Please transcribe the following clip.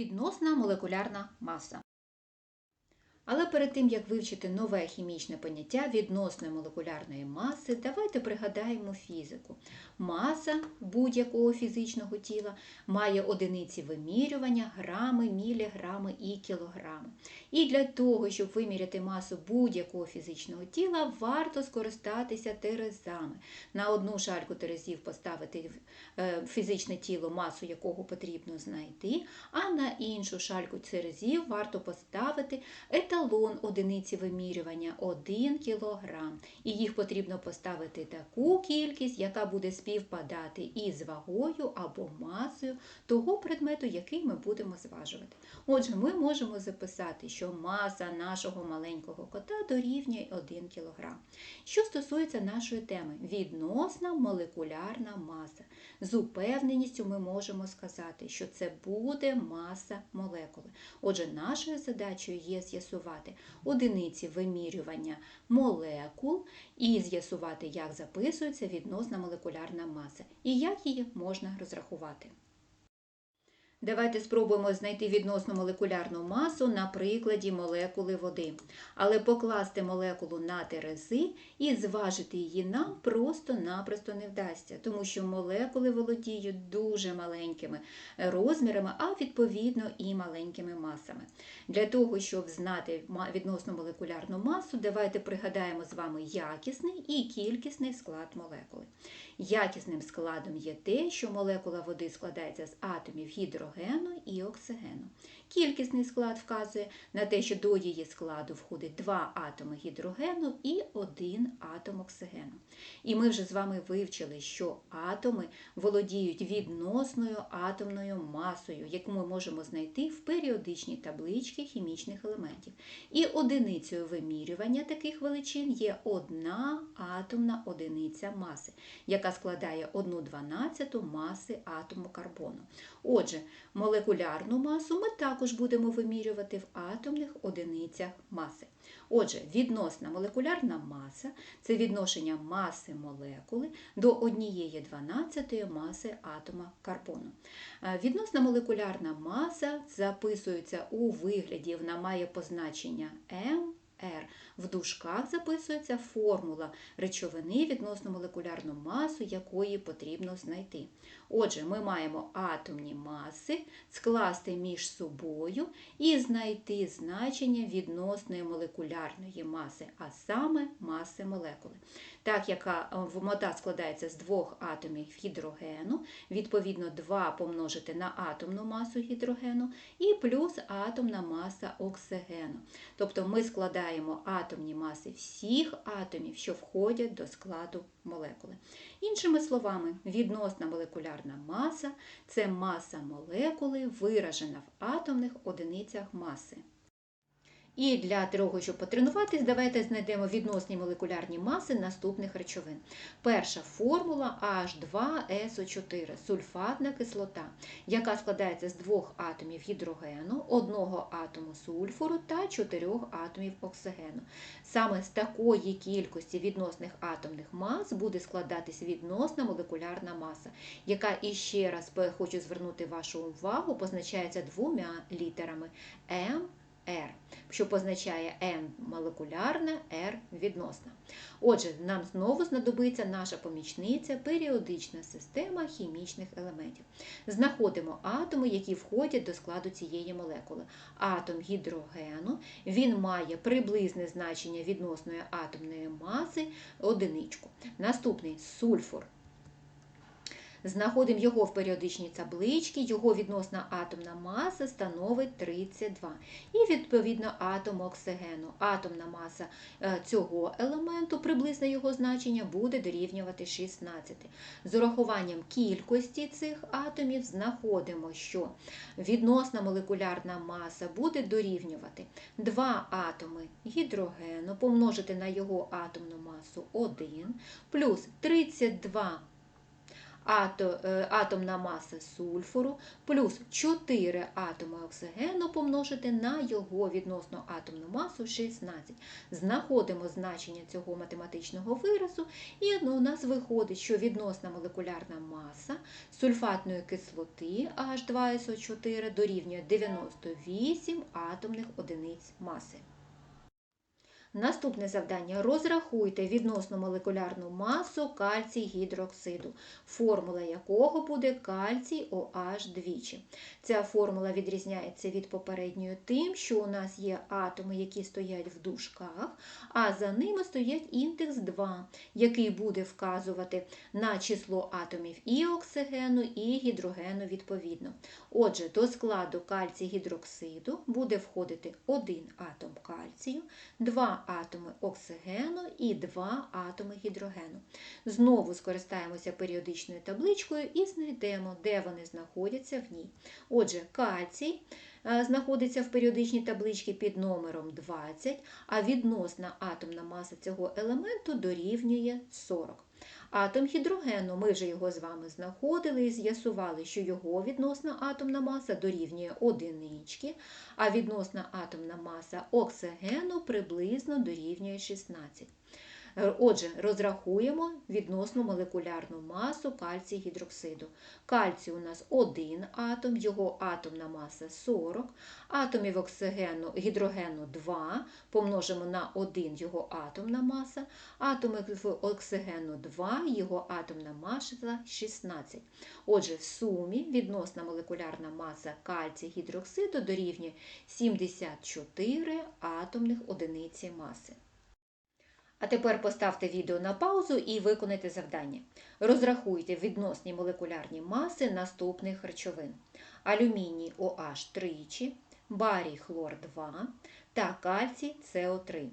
Відносна молекулярна маса. Але перед тим, як вивчити нове хімічне поняття відносної молекулярної маси, давайте пригадаємо фізику. Маса будь-якого фізичного тіла має одиниці вимірювання грами, міліграми і кілограми. І для того, щоб виміряти масу будь-якого фізичного тіла, варто скористатися терезами. На одну шальку терезів поставити е, фізичне тіло, масу якого потрібно знайти, а на іншу шальку терезів варто поставити еталон одиниці вимірювання 1 кг. І їх потрібно поставити таку кількість, яка буде співпадати із вагою або масою того предмету, який ми будемо зважувати. Отже, ми можемо записати, що маса нашого маленького кота дорівнює 1 кг. Що стосується нашої теми, відносна молекулярна маса. З упевненістю ми можемо сказати, що це буде маса молекули. Отже, нашою задачею є з'ясувати одиниці вимірювання молекул і з'ясувати, як записується відносна молекулярна маса і як її можна розрахувати. Давайте спробуємо знайти відносну молекулярну масу на прикладі молекули води. Але покласти молекулу на терези і зважити її нам просто-напросто не вдасться, тому що молекули володіють дуже маленькими розмірами, а відповідно і маленькими масами. Для того, щоб знати відносну молекулярну масу, давайте пригадаємо з вами якісний і кількісний склад молекули. Якісним складом є те, що молекула води складається з атомів гідрогену і оксигену. Кількісний склад вказує на те, що до її складу входить два атоми гідрогену і один атом оксигену. І ми вже з вами вивчили, що атоми володіють відносною атомною масою, яку ми можемо знайти в періодичній табличці хімічних елементів. І одиницею вимірювання таких величин є одна атомна одиниця маси, яка складає 1 дванадцяту маси атому карбону. Отже, молекулярну масу ми також будемо вимірювати в атомних одиницях маси. Отже, відносна молекулярна маса це відношення маси молекули до 1 дванадцятої маси атома карбону. Відносна молекулярна маса записується у вигляді, вона має позначення М. R. В дужках записується формула речовини відносно молекулярну масу, якої потрібно знайти. Отже, ми маємо атомні маси скласти між собою і знайти значення відносної молекулярної маси, а саме маси молекули. Так як мота складається з двох атомів гідрогену, відповідно 2 помножити на атомну масу гідрогену і плюс атомна маса оксигену. Тобто ми складаємо атомні маси всіх атомів, що входять до складу молекули. Іншими словами, відносна молекулярна маса це маса молекули, виражена в атомних одиницях маси. І для того, щоб потренуватись, давайте знайдемо відносні молекулярні маси наступних речовин. Перша формула H2SO4 сульфатна кислота, яка складається з двох атомів гідрогену, одного атому сульфуру та чотирьох атомів оксигену. Саме з такої кількості відносних атомних мас буде складатись відносна молекулярна маса, яка іще раз хочу звернути вашу увагу, позначається двома літерами М. R, що позначає N молекулярна, R відносна. Отже, нам знову знадобиться наша помічниця періодична система хімічних елементів. Знаходимо атоми, які входять до складу цієї молекули. Атом гідрогену він має приблизне значення відносної атомної маси одиничку. Наступний сульфур. Знаходимо його в періодичній табличці, його відносна атомна маса становить 32. І, відповідно, атом оксигену. Атомна маса е, цього елементу, приблизне його значення, буде дорівнювати 16. З урахуванням кількості цих атомів знаходимо, що відносна молекулярна маса буде дорівнювати 2 атоми гідрогену, помножити на його атомну масу 1, плюс 32 ато- е, атомна маса сульфуру плюс 4 атоми оксигену помножити на його відносну атомну масу 16. Знаходимо значення цього математичного виразу, і у нас виходить, що відносна молекулярна маса сульфатної кислоти H2SO4 дорівнює 98 атомних одиниць маси. Наступне завдання. Розрахуйте відносну молекулярну масу кальцій гідроксиду, формула якого буде кальцій OH двічі. Ця формула відрізняється від попередньої тим, що у нас є атоми, які стоять в дужках, а за ними стоять індекс 2, який буде вказувати на число атомів і оксигену, і гідрогену відповідно. Отже, до складу кальцій гідроксиду буде входити один атом кальцію, два атоми оксигену і два атоми гідрогену. Знову скористаємося періодичною табличкою і знайдемо, де вони знаходяться в ній. Отже, кальцій знаходиться в періодичній табличці під номером 20, а відносна атомна маса цього елементу дорівнює 40. Атом гідрогену, ми вже його з вами знаходили і з'ясували, що його відносна атомна маса дорівнює одинички, а відносна атомна маса оксигену приблизно дорівнює 16. Е, Отже, розрахуємо відносну молекулярну масу кальцій гідроксиду. Кальцій у нас один атом, його атомна маса 40, атомів оксигену, гідрогену 2, помножимо на 1 його атомна маса, атомів оксигену 2, його атомна маса 16. Отже, в сумі відносна молекулярна маса кальцій гідроксиду дорівнює 74 атомних одиниці маси. А тепер поставте відео на паузу і виконайте завдання. Розрахуйте відносні молекулярні маси наступних речовин: алюміній OH тричі, барій хлор 2 та кальцій СО3.